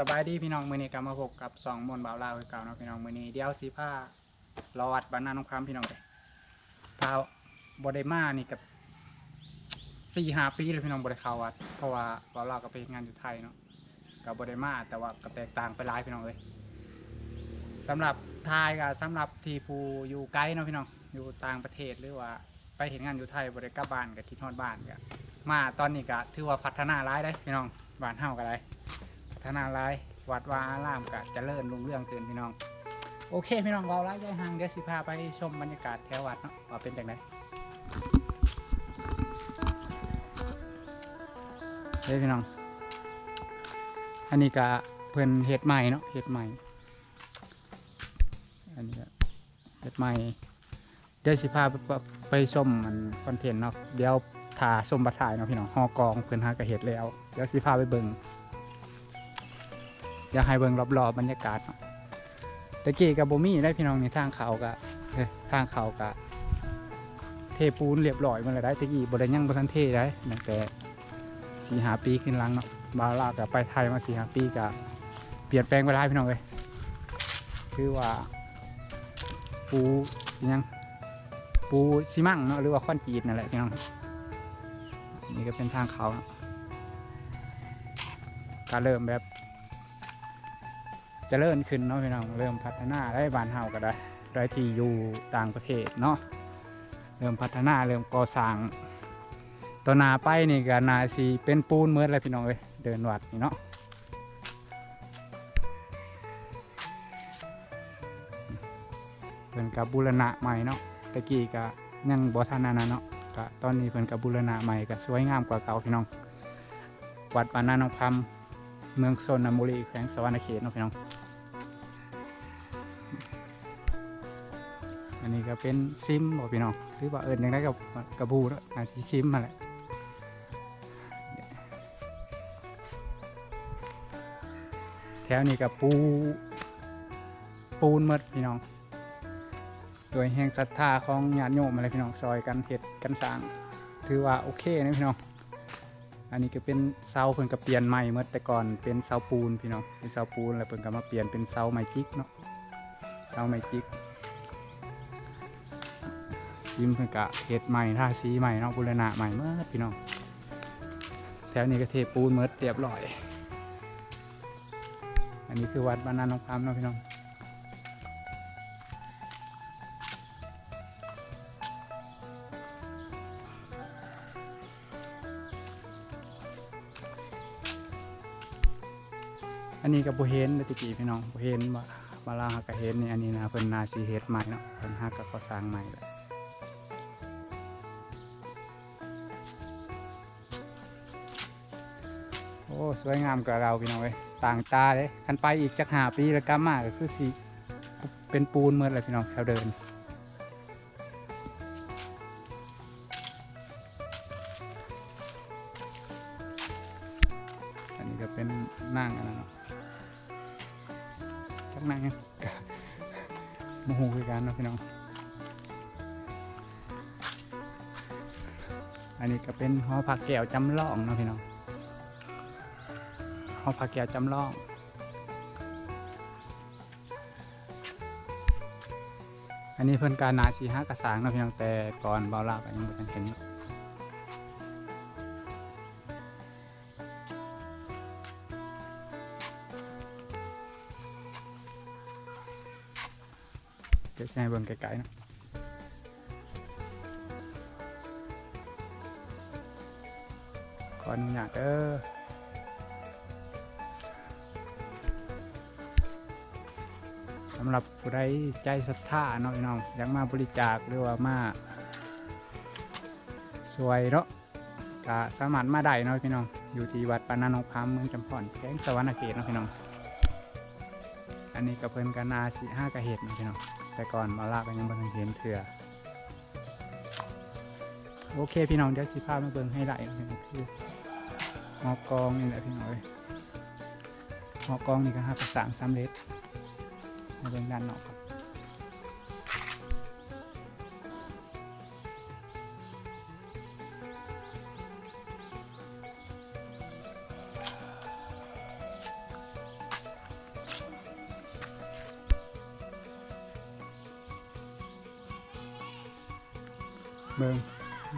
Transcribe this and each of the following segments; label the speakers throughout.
Speaker 1: สบายดีพี่น้องมือนี้กลับมาพบกับสองมนบ่าวลาวคือเก่าเนาะพี่น้องมือนี้เดี๋ยวสีผ้ารอดบ้านนาน้องคำพี่น้องเลยพาบไดมานี่กับสี่ห้าปีเลยพี่น้องบไดเข้าวัดเพราะว่าบ่าวลาวก็ไปเฮ็ดงานอยู่ไทยเนาะกับบไดมาแต่ว่าก็แตกต่างไปหลายพี่น้องเลยสำหรับไทยกับสำหรับทีผู้อยู่ไกลเนาะพี่น้องอยู่ต่างประเทศหรือว่าไปเห็นงานอยู่ไทยบริกลับบ้านกับคิดฮอดบ้านก็มาตอนนี้ก็ถือว่าพัฒนาหลายได้พี่น้องบ้านเฮาก็ได้พั ฒนาหลาย วัดวาอารามก็เจริญรุ่งเรืองขึ้นพี่น้อง โอเคพี่น้องเราไล่ย่างห่างเดี๋ยวสิพาไปชมบรรยากาศแถววัดเนาะว่าเป็นอย่างไรเฮ้ยพี่น้อง อันนี้ก็เพิ่นเฮ็ดใหม่เนาะเฮ็ดใหม่ อันนี้ก็เฮ็ดใหม่ เดี๋ยวสิพาไปไปชมมันคอนเทนต์เนาะ เดี๋ยวถ่าชมบัตรถ่ายเนาะพี่น้องฮอกองเพิ่นหากระเฮ็ดแล้ว เดี๋ยวสิพาไปเบิ่ง อยากให้เบิ่งรอบๆบรรยากาศเนาะตะกี้กับโบมี่ได้พี่น้องในทางเขากะทางเขากะเทปูนเรียบร้อยหมาแล้วได้ตะกี้บริยังบทันเทได้ตั้งแต่สี่หาปีขึ้นหลังเนาะบาลากับไปไทยมาสี่หาปีกะเปลี่ยนแปลงไปได้พี่น้องเลยคือว่าปูยังปูซีมั่งเนาะหรือว่าคอนกรีตนั่นแหละพี่น้องนี่ก็เป็นทางเขาเนาะก็เริ่มแบบ จะเริ่มขึ้นเนาะพี่น้องเริ่มพัฒนาได้บ้านเฮาก็ได้ได้ที่อยู่ต่างประเทศเนาะเริ่มพัฒนาเริ่มก่อสร้างตัวนาไปนี่ก็นาสีเป็นปูนเมื่อไรพี่น้องเอ้ยเดินวัดนี่เนาะเพิ่นกับบูรณะใหม่เนาะตะกี้ก็ยังบ่ทันนั้นะเนาะก็ตอนนี้เพิ่นกับบูรณะใหม่ก็สวยงามกว่าเก่าพี่น้อง วัดปานาน้องคำเมืองโซนนบุรีแขวงสวรรณเขตเนาะพี่น้อง อันนี้ก็เป็นซิมบอกพี่น้องหรือว่าเอิญยังได้กับกระบูเนาะอาซีซิมมาแหละแถวนี้กับปูปูนหมดพี่น้องโดยแห่งศรัทธาของญาติโยมอะไรพี่น้องซอยกันเห็ดกันสร้าง ถือว่าโอเคนะพี่น้องอันนี้ก็เป็นเสาเพิ่นก็เปลี่ยนใหม่เมื่อแต่ก่อนเป็นเสาปูนพี่น้องเป็นเสาปูนแล้วเพิ่นก็มาเปลี่ยนเป็นเสาไม้จิกเนาะเสาไม้จิก ซิมเพิ่นก็เฮ็ดใหม่ท่าสีใหม่เนาะบูรณะใหม่เมื่อพี่น้องแถวนี้ก็เทปูนเมื่อเรียบร้อย อันนี้คือวัดบ้านนาน้องพามเนาะพี่น้องอันนี้ก็บ่เห็นเลยตะกี้พี่น้องบ่เห็นว่ามาลาหากะเห็นนี่อันนี้นะเพิ่นนาสิเฮ็ดใหม่เนาะเพิ่นหากก็เขาสร้างใหม่แล้ว อ้สวยงามกว่าเราพี่น้องเว้ยต่างตาเลยคันไปอีกจักหาปีล้วกลับมาก็คือสิเป็นปูนเมื่อไรพี่น้องแถวเดินอันนี้ก็เป็นนั่งอันนั้นเนาะจักนั่งงกะโมโหคือกันเนาะพี่น้องอันนี้ก็เป็นหอผักแก้วจำลองเนาะพี่น้อง อผักแก้วจำลอง อันนี้เพิ่อนการนาสีห้ากระสางเนาะพี่น้องแต่ก่อนเบาลาก็ยังไม่ทันเห็นเนาะเดี๋ยวจะให้เบิ่งไกลๆนะขออนุญาตเด้อำหรับผู้ใดใจศรัทธาเนาะพี่น้องอยากมาบริจาคหรือว่ามาสวยเนาะก็สามารถมาได้เนาะพี่น้องอยู่ที่วัดปานานองพามเมืองจำพรแข้งสวรรณเขตเนาะพี่น้องอันนี้ก็เพิ่นกันนาสีห้ากระเห็ดเนาะพี่น้องแต่ก่อนมาลาก็ยังบันเห็นเถื่อโอเคพี่น้องเดี๋ยวสิพาพมาเบิ่งให้ไหลนะคือหอกองนี่แหละพี่น้องเอ้ยหอกองนี่ก็ห้าประสามสามเล็ด เบิ่งด้านนอกครับเบิ่ง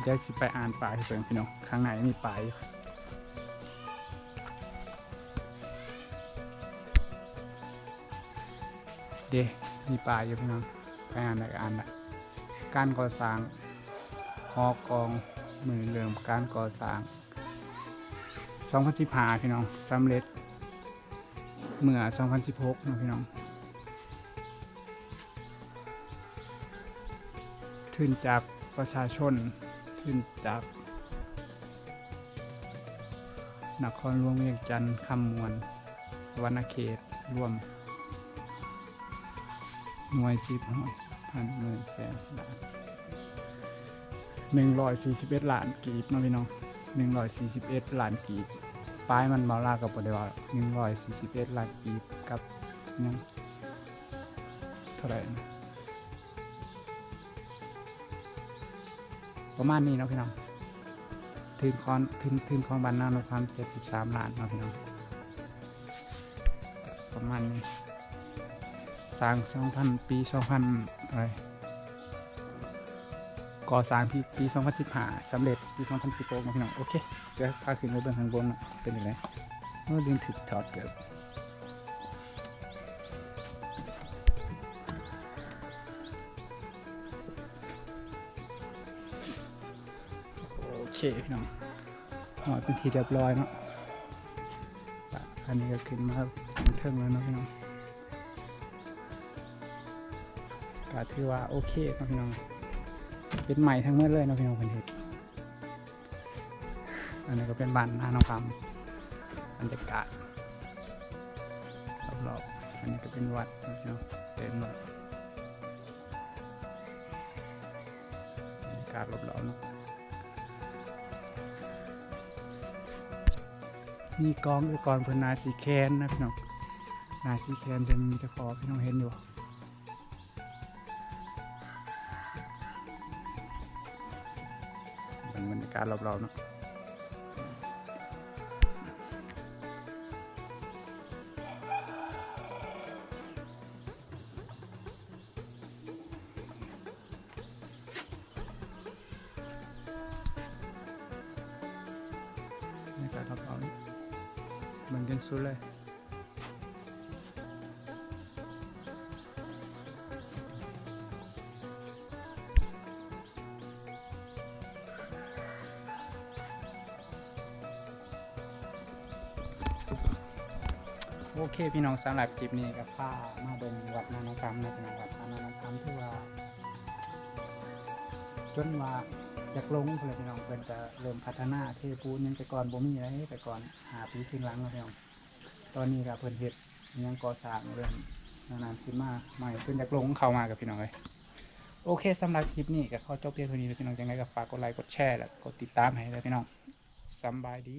Speaker 1: เด้สิไปอ่านปลายเบิ่งพี่น้องข้างในมีปลายอยู่ เดมีป่ายอยู่พี่น้องไปอ่านได้ก็อ่านได้การก่อสร้างหอกองมือเริ่มการก่อสร้าง2015พี่น้องสำเร็จเมื่อ 2016นะพี่น้องทุนจากประชาชนทุนจากนครหลวงเวียงจันทร์คำมวลวรรณเขตรวม หน่วยสิบหน่วยพันหมื่นแสนล้านหนึ่งร้อยสี่สิบเอ็ดล้านกีบเนาะพี่น้องหนึ่งร้อยสี่สิบเอ็ดล้านกีบป้ายมันมาลากับบไดว่าหนึ่งร้อยสี่สิบเอ็ดล้านกีบกับยังเท่าไหร่นะประมาณนี้เนาะพี่น้องทุนคอนทุนทุนของบ้านนาโนความเจ็ดสิบสามล้านเนาะพี่น้องประมาณนี้ สร้างสองพันปีสองพันอะไรก่อสร้างปีปีสองพันสิบห้าสำเร็จปีสองพันสิบหกนาะพี่น้องโอเคเดี๋ยวพาขึ้นไปเบื้องข้างบนเป็นยังไงเมื่อดินถึกถอดเกิดโอเคพี่น้องหอดเป็นทีเรียบร้อยเนาะอันนี้ก็ขึ้นมาเทิงแล้วเนาะพี่น้อง ก็ถือว่าโอเคเนาะพี่น้อง เป็นใหม่ทั้งหมดเลยนะพี่น้องคนเห็นอันนี้ก็เป็นบ้านนาน้องคำบรรยากาศรอบๆอันนี้ก็เป็นวัดนะพี่น้องเป็นวัดบรรยากาศรอบๆเนาะมีกองอุปกรณ์พนนาสีแคนนะพี่น้องนาสีแคนจะมีตะขอพี่น้องเห็นอยู่ บรรยากาศรอบๆเนาะบรรยากาศรอบๆเนาะเหมือนกันสุดเลย โอเคพี่น้องสำหรับคลิปนี้กับผ้ามาเบิ่งวัดนาน้องคำนะพี่น้องวัดนาน้องคำที่ว่าจนว่าอยากลงเพื่อพี่น้องเพื่อนจะเริ่มพัฒนาเทปูนยังแต่ก่อนบ่มีอะไรแต่ก่อนหาปีขึ้นหลังแล้วพี่น้องตอนนี้ก็เพิ่นเฮ็ดยังก่อสร้างเริ่มนานๆขึ้นมาใหม่เพิ่นอยากลงเข้ามากับพี่น้องเลยโอเคสำหรับคลิปนี้ก็ขอจบเพียงเท่านี้แล้วพี่น้องจังไดก็ฝากกดไลค์กดแชร์และกดติดตามให้ด้วยพี่น้องสบายดี